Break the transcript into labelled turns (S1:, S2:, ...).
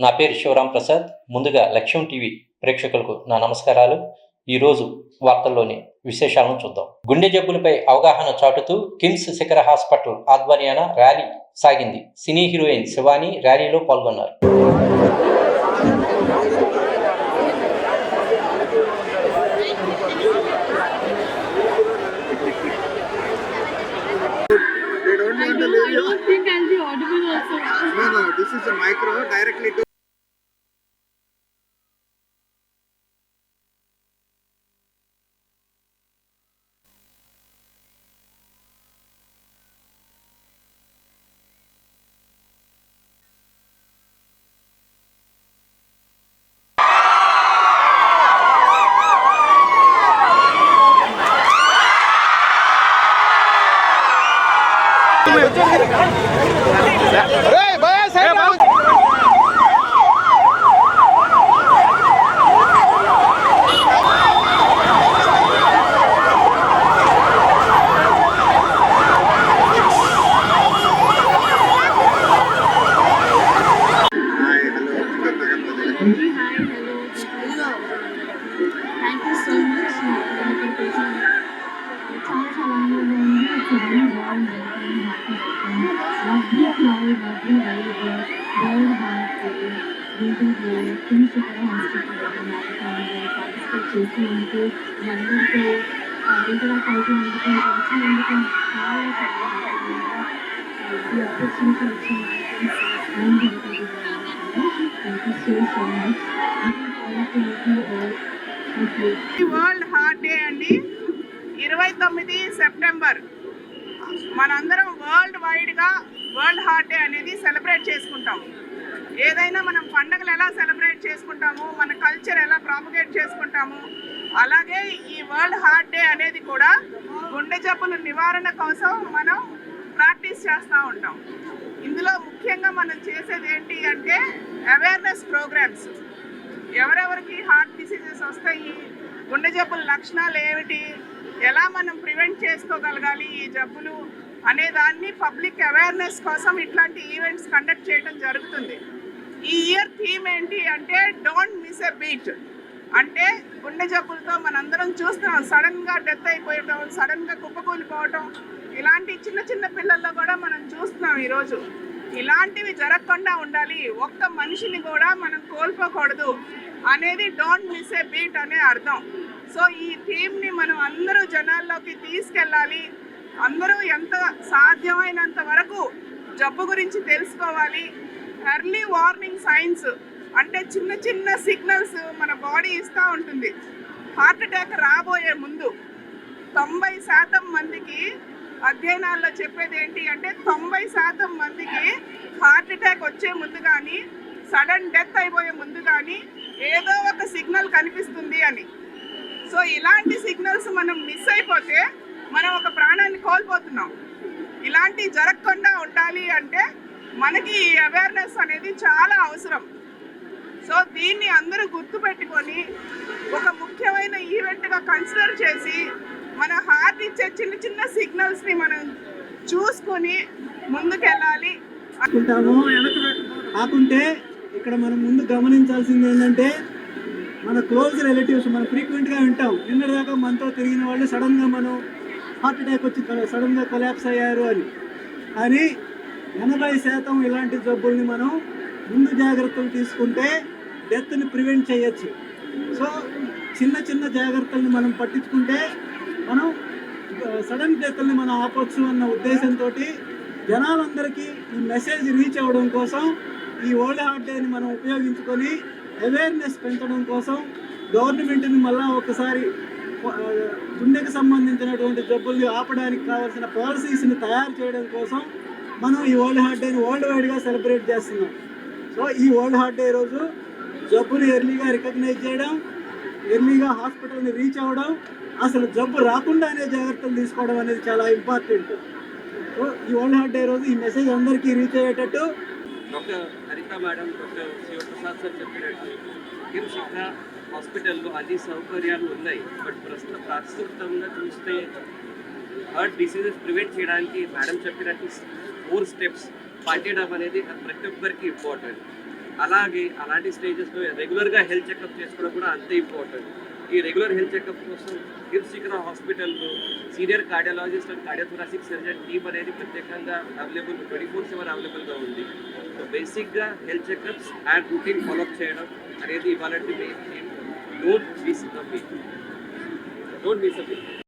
S1: నా పేరు శివరాం ప్రసాద్ ముందుగా లక్ష్యం టీవీ ప్రేక్షకులకు నా నమస్కారాలు ఈరోజు వార్తల్లోని విశేషాలను చూద్దాం గుండె జబ్బులపై అవగాహన చాటుతూ కిమ్స్ శిఖర హాస్పిటల్ ఆధ్వర్యాన ర్యాలీ సాగింది సినీ హీరోయిన్ శివాని ర్యాలీలో పాల్గొన్నారు
S2: They don't
S3: I
S2: want to
S3: don't,
S2: leave
S3: I
S2: you.
S3: don't think I'll be audible also.
S2: No, no, this is a micro directly to.
S3: Thank you so much. నాకు కొంచెం చాలా చాలా ఆనందంగా ఉంది చూడండి వరల్డ్ హార్ట్ హాస్పిటల్ పార్టిసిపేట్ చేసినందుకు అందరితో interact అవుతున్నందుకు వచ్చినందుకు చాలా ఈ ఆపర్చునిటీ వచ్చినందుకు thank you so so much
S4: world heart day అండి. ఇరవై తొమ్మిది సెప్టెంబర్ మనందరం వరల్డ్ వైడ్గా వరల్డ్ హార్ట్ డే అనేది సెలబ్రేట్ చేసుకుంటాం. ఏదైనా మనం పండగలు ఎలా సెలబ్రేట్ చేసుకుంటాము మన కల్చర్ ఎలా ప్రాపగేట్ చేసుకుంటాము అలాగే ఈ వరల్డ్ హార్ట్ డే అనేది కూడా గుండె జబ్బుల నివారణ కోసం మనం ప్రాక్టీస్ చేస్తూ ఉంటాం. ఇందులో ముఖ్యంగా మనం చేసేది ఏంటి అంటే అవేర్నెస్ ప్రోగ్రామ్స్. ఎవరెవరికి హార్ట్ డిసీజెస్ వస్తాయి గుండె జబ్బుల లక్షణాలు ఏమిటి ఎలా మనం ప్రివెంట్ చేసుకోగలగాలి ఈ జబ్బులు అనే దాన్ని పబ్లిక్ అవేర్నెస్ కోసం ఇట్లాంటి ఈవెంట్స్ కండక్ట్ చేయడం జరుగుతుంది. ఈ ఇయర్ థీమ్ ఏంటి అంటే డోంట్ మిస్ ఎ బీట్ అంటే గుండె జబ్బులతో మనందరం చూస్తున్నాం. సడన్గా డెత్ అయిపోయటం సడన్గా కుప్పకూలిపోవటం ఇలాంటి చిన్న చిన్న పిల్లల్లో కూడా మనం చూస్తున్నాం ఈరోజు ఇలాంటివి జరగకుండా ఉండాలి. ఒక్క మనిషిని కూడా మనం కోల్పోకూడదు అనేది డోంట్ మిస్ ఏ బీట్ అనే అర్థం. సో ఈ థీమ్ని మనం అందరూ జనాల్లోకి తీసుకెళ్ళాలి. అందరూ ఎంత సాధ్యమైనంత వరకు జబ్బు గురించి తెలుసుకోవాలి. ఎర్లీ వార్నింగ్ సైన్స్ అంటే చిన్న చిన్న సిగ్నల్స్ మన బాడీ ఇస్తూ ఉంటుంది. హార్ట్ అటాక్ రాబోయే ముందు తొంభై శాతం మందికి అధ్యయనాల్లో చెప్పేది ఏంటి అంటే తొంభై శాతం మందికి హార్ట్ అటాక్ వచ్చే ముందు కానీ సడన్ డెత్ అయిపోయే ముందు కానీ ఏదో ఒక సిగ్నల్ కనిపిస్తుంది అని. సో ఇలాంటి సిగ్నల్స్ మనం మిస్ అయిపోతే మనం ఒక ప్రాణాన్ని కోల్పోతున్నాం. ఇలాంటివి జరగకుండా ఉండాలి అంటే మనకి ఈ అవేర్నెస్ అనేది చాలా అవసరం. సో దీన్ని అందరూ గుర్తుపెట్టుకొని ఒక ముఖ్యమైన ఈవెంట్గా కన్సిడర్ చేసి మన హార్ట్ ఇచ్చే చిన్న చిన్న సిగ్నల్స్ని మనం చూసుకొని ముందుకెళ్ళాలి.
S5: అనుకుంటాము కాకుంటే ఇక్కడ మనం ముందు గమనించాల్సింది ఏంటంటే మన క్లోజ్ రిలేటివ్స్ మనం ఫ్రీక్వెంట్గా వింటాం. నిన్నటిదాకా మనతో తిరిగిన వాళ్ళు సడన్గా మనం హార్ట్ అటాక్ వచ్చి సడన్గా కొలాప్స్ అయ్యారు అని. అని ఎనభై శాతం ఇలాంటి జబ్బుల్ని మనం ముందు జాగ్రత్తలు తీసుకుంటే డెత్ని ప్రివెంట్ చేయొచ్చు. సో చిన్న చిన్న జాగ్రత్తల్ని మనం పట్టించుకుంటే మనం సడన్ డెత్ని మనం ఆపొచ్చు అన్న ఉద్దేశంతో జనాలందరికీ ఈ మెసేజ్ రీచ్ అవ్వడం కోసం ఈ ఓల్డ్ హార్ట్ డేని మనం ఉపయోగించుకొని అవేర్నెస్ పెంచడం కోసం గవర్నమెంట్ని మళ్ళా ఒకసారి గుండెకి సంబంధించినటువంటి జబ్బుల్ని ఆపడానికి కావాల్సిన పాలసీస్ని తయారు చేయడం కోసం మనం ఈ వరల్డ్ హార్ట్ డేని వరల్డ్ వైడ్గా సెలబ్రేట్ చేస్తున్నాం. సో ఈ వరల్డ్ హార్ట్ డే రోజు జబ్బుని ఎర్లీగా రికగ్నైజ్ చేయడం ఎర్లీగా హాస్పిటల్ని రీచ్ అవ్వడం అసలు జబ్బు రాకుండానే జాగ్రత్తలు తీసుకోవడం అనేది చాలా ఇంపార్టెంట్ సో ఈ వరల్డ్ హార్ట్ డే రోజు ఈ మెసేజ్ అందరికీ రీచ్ అయ్యేటట్టు
S6: doctor Haritha madam doctor Sivaprasad sir చెప్పినట్టు హాస్పిటల్లో అన్ని సౌకర్యాలు ఉన్నాయి. బట్ ప్రస్తుత ప్రస్తుతంగా చూస్తే హార్ట్ డిసీజెస్ ప్రివెంట్ చేయడానికి మేడం చెప్పినట్టు ఫోర్ స్టెప్స్ పాటించడం అనేది ప్రతి ఒక్కరికి ఇంపార్టెంట్ అలాగే అలాంటి స్టేజెస్లో రెగ్యులర్గా హెల్త్ చెకప్ చేసుకోవడం కూడా అంతే ఇంపార్టెంట్ ఈ రెగ్యులర్ హెల్త్ చెకప్ కోసం హిర్సికరా హాస్పిటల్లో senior cardiologist and cardiothoracic surgeon team అనేది ప్రత్యేకంగా అవైలబుల్ ట్వంటీ ఫోర్ సెవెన్ అవైలబుల్గా ఉంది. సో బేసిక్గా health checkups and routine follow up చేయడం అనేది ఇవాళ main theme don't miss the meet don't miss the meet